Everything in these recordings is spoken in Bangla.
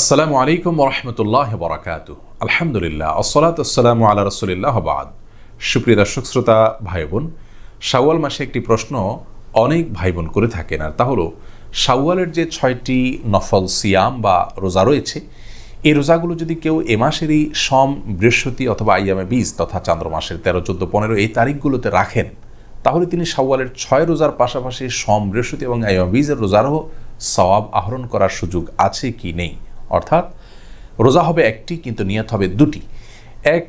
আসসালামু আলাইকুম রহমতুল্লাহ বরাকাত আলহামদুলিল্লাহ, আসসালাত আসসালামু আল্লাহ রসুলিল্লাহ বাদ। সুপ্রিয় দর্শক, শ্রোতা ভাই বোন শাওয়াল মাসে একটি প্রশ্ন অনেক ভাই বোন করে থাকেন, আর তা হলো, শাওয়ালের যে ছয়টি নফল সিয়াম বা রোজা রয়েছে, এই রোজাগুলো যদি কেউ এ মাসেরই সম, বৃহস্পতি অথবা আইয়ামে বীজ তথা চান্দ্র মাসের তেরো, চোদ্দ, পনেরো এই তারিখগুলোতে রাখেন, তাহলে তিনি শাওয়ালের ছয় রোজার পাশাপাশি সম, বৃহস্পতি এবং আইয়ামে বীজের রোজারও সওয়াব আহরণ করার সুযোগ আছে কি নেই? অর্থাৎ রোজা হবে একটি, কিন্তু নিয়ত হবে দুটি। এক,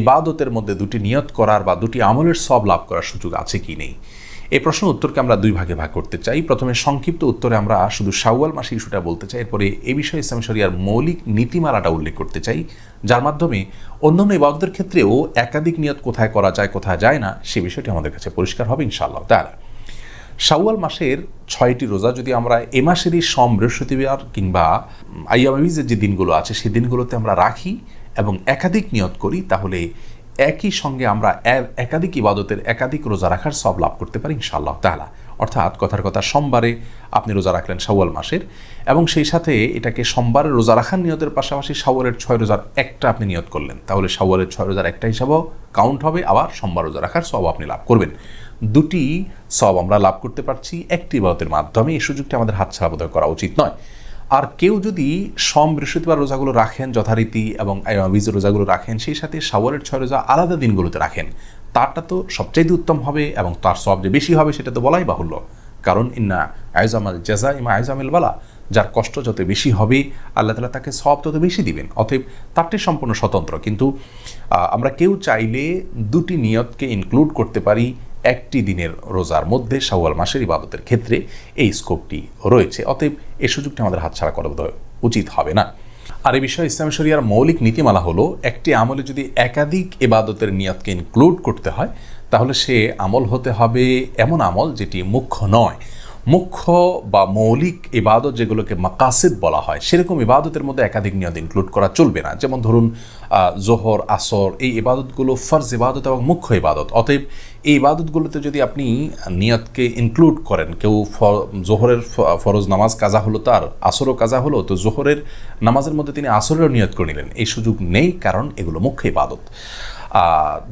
ইবাদতের মধ্যে দুটি নিয়ত করার বা দুটি আমলের সব লাভ করার সুযোগ আছে কি নেই? এই প্রশ্নের উত্তরকে আমরা দুই ভাগে ভাগ করতে চাই। প্রথমে সংক্ষিপ্ত উত্তরে আমরা শুধু শাওয়াল মাসে ইস্যুটা বলতে চাই। এরপরে এ বিষয়ে ইসলাম শরিয়ার মৌলিক নীতিমালাটা উল্লেখ করতে চাই। যার মাধ্যমে অন্যান্য ইবাদতের ক্ষেত্রেও একাধিক নিয়ত কোথায় করা যায়, কোথায় যায় না, সে বিষয়টি আমাদের কাছে পরিষ্কার হবে ইনশাআল্লাহ তারা শাওয়াল মাসের ছয়টি রোজা যদি আমরা এ মাসেরই সম, বৃহস্পতিবার কিংবা আইয়ামিজের যে দিনগুলো আছে সেই দিনগুলোতে আমরা রাখি এবং একাধিক নিয়ত করি, তাহলে একই সঙ্গে আমরা একাধিক ইবাদতের একাধিক রোজা রাখার সব লাভ করতে পারি ইনশাআল্লাহ তাহলা অর্থাৎ কথার কথা সোমবারে আপনি রোজা রাখলেন শাওয়াল মাসের এবং সেই সাথে এটাকে সোমবারে রোজা রাখার নিয়তের পাশাপাশি শাওয়ালের ছয় রোজার একটা আপনি নিয়ত করলেন। তাহলে শাওয়ালের ছয় রোজার একটা হিসাবেও কাউন্ট হবে, আবার সোমবার রোজা রাখার সব আপনি লাভ করবেন। দুটি সব আমরা লাভ করতে পারছি একটি ইবাদতের মাধ্যমে, এই সুযোগটি আমাদের হাতছাড়া বোধহয় করা উচিত নয়। আর কেউ যদি সম, বৃহস্পতিবার রোজাগুলো রাখেন, যথারীতি এবং বীজ রোজাগুলো রাখেন, সেই সাথে শাওয়ালের ছয় রোজা আলাদা দিনগুলোতে রাখেন তারটা তো সবচাইতে উত্তম হবে এবং তার সব যে বেশি হবে সেটা তো বলাই বাহুল্য। কারণ ইন্না আয়জামাল জেজা ইমা আয়জামিল বালা, যার কষ্ট যত বেশি হবে, আল্লাহ তালা তাকে সব তত বেশি দিবেন। অতএব তারটি সম্পূর্ণ স্বতন্ত্র। কিন্তু আমরা কেউ চাইলে দুটি নিয়তকে ইনক্লুড করতে পারি একটি দিনের রোজার মধ্যে, শাওয়াল মাসের ইবাদতের ক্ষেত্রে। এই স্কোপটি রয়েছে। অতএব এই সুযোগটি আমাদের হাতছাড়া করা উচিত হবে না। আর এই বিষয়ে ইসলাম শরিয়ার মৌলিক নীতিমালা হলো, একটি আমলে যদি একাধিক এবাদতের নিয়াতকে ইনক্লুড করতে হয়, তাহলে সে আমল হতে হবে এমন আমল যেটি মুখ্য নয়। মুখ্য বা মৌলিক ইবাদত যেগুলোকে মাকাসিদ বলা হয়, সেরকম ইবাদতের মধ্যে একাধিক নিয়ত ইনক্লুড করা চলবে না। যেমন ধরুন জোহর, আসর, এই ইবাদতগুলো ফর্জ ইবাদত এবং মুখ্য ইবাদত। অতএব এই ইবাদতগুলোতে যদি আপনি নিয়তকে ইনক্লুড করেন, কেউ জোহরের ফরজ নামাজ কাজা হলো তার, আসরও কাজা হলো, তো জোহরের নামাজের মধ্যে তিনি আসরেরও নিয়ত করে নিলেন। এই সুযোগ নেই, কারণ এগুলো মুখ্য ইবাদত।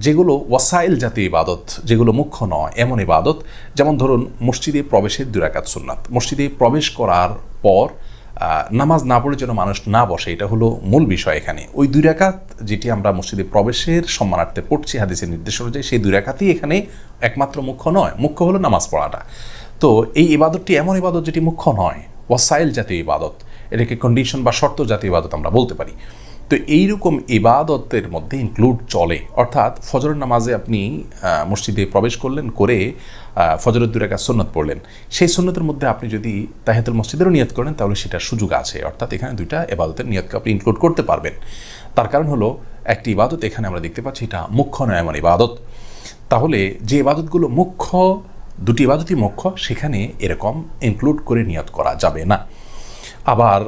যেগুলো ওয়াসাইল জাতীয় ইবাদত, যেগুলো মুখ্য নয়, এমন ইবাদত, যেমন ধরুন মসজিদে প্রবেশের দুরাকাত সুন্নাত। মসজিদে প্রবেশ করার পর নামাজ না পড়ে যেন মানুষ না বসে, এটা হলো মূল বিষয় এখানে। ওই দুই রাকাত যেটি আমরা মসজিদে প্রবেশের সম্মানার্থে পড়ছি হাদিসের নির্দেশ অনুযায়ী, সেই দুই রাকাতই এখানে একমাত্র মুখ্য নয়, মুখ্য হলো নামাজ পড়াটা। তো এই ইবাদতটি এমন ইবাদত যেটি মুখ্য নয়, ওয়াসাইল জাতীয় ইবাদত। এটাকে কন্ডিশন বা শর্ত জাতীয় ইবাদত আমরা বলতে পারি। তো এইরকম ইবাদতের মধ্যে ইনক্লুড চলে। অর্থাৎ ফজরের নামাজে আপনি মসজিদে প্রবেশ করলেন, করে ফজরের দু রেখা সন্ন্যত পড়লেন। সেই সন্ন্যতের মধ্যে আপনি যদি তাহেতুল মসজিদেরও নিয়ত করেন, তাহলে সেটার সুযোগ আছে। অর্থাৎ এখানে দুইটা এবাদতের নিয়তকে আপনি ইনক্লুড করতে পারবেন। তার কারণ হলো, একটি ইবাদত এখানে আমরা দেখতে পাচ্ছি, এটা মুখ্য নয় এমন ইবাদত। তাহলে যে ইবাদতগুলো মুখ্য, দুটি ইবাদতই মুখ্য, সেখানে এরকম ইনক্লুড করে নিয়ত করা যাবে না। আবার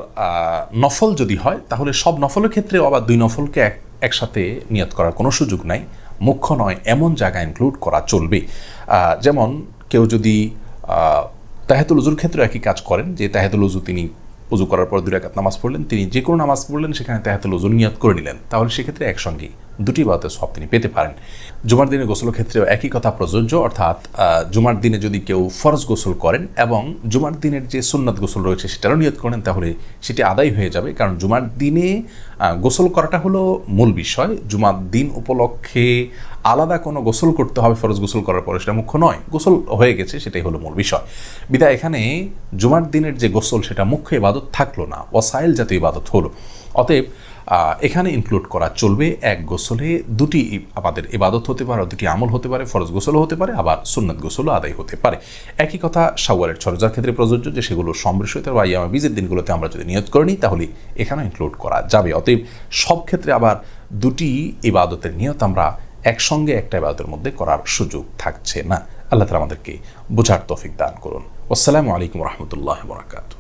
নফল যদি হয়, তাহলে সব নফলের ক্ষেত্রেও আবার দুই নফলকে এক, একসাথে নিয়ত করার কোনো সুযোগ নাই। মুখ্য নয়, এমন জায়গা ইনক্লুড করা চলবে। যেমন কেউ যদি তাহেতুল উজুর ক্ষেত্রে একই কাজ করেন, যে তাহেতুল উজু তিনি উজু করার পর দুই রাকাত নামাজ পড়লেন। তিনি যে কোনো নামাজ পড়লেন, সেখানে তাহাতুল উজুর নিয়াত করে নিলেন। তাহলে সেক্ষেত্রে একসঙ্গেই দুটি বাদতে সব তিনি পেতে পারেন। জুমার দিনে গোসলের ক্ষেত্রেও একই কথা প্রযোজ্য, অর্থাৎ জুমার দিনে যদি কেউ ফরজ গোসল করেন এবং জুমার দিনের যে সুন্নাত গোসল রয়েছে সেটারও নিয়ত করেন, তাহলে সেটি আদায় হয়ে যাবে। কারণ জুমার দিনে গোসল করাটা হলো মূল বিষয়। জুমার দিন উপলক্ষে আলাদা কোনো গোসল করতে হবে, ফরজ গোসল করার পরে, সেটা মুখ্য নয়। গোসল হয়ে গেছে, সেটাই হলো মূল বিষয়। বিদায়, এখানে জুমার দিনের যে গোসল, সেটা মুখ্য ইবাদত থাকল না। ওয়াসাইল জাতীয় ইবাদত হলো। অতএব এখানে ইনক্লুড করা চলবে এক গোসলে দুটি আমাদের ইবাদত হতে পারে, দুটি আমল হতে পারে, ফরজ গোসলও হতে পারে, আবার সুন্নত গোসলও আদায় হতে পারে। একই কথা সাওয়ারের ছরজার ক্ষেত্রে প্রযোজ্য যে, সেগুলো সম্বৃষিত বা ইয়ামা বীজের দিনগুলোতে আমরা যদি নিয়োগ করে নিই, তাহলে এখানেও ইনক্লুড করা যাবে। অতএব, সব ক্ষেত্রে আবার দুটি ইবাদতের নিয়ত আমরা একসঙ্গে একটা ইবাদতের মধ্যে করার সুযোগ থাকছে না। আল্লাহ তালা আমাদেরকে বোঝার তফিক দান করুন। আসসালামু আলাইকুম রহমতুল্লাহ বরাকাতু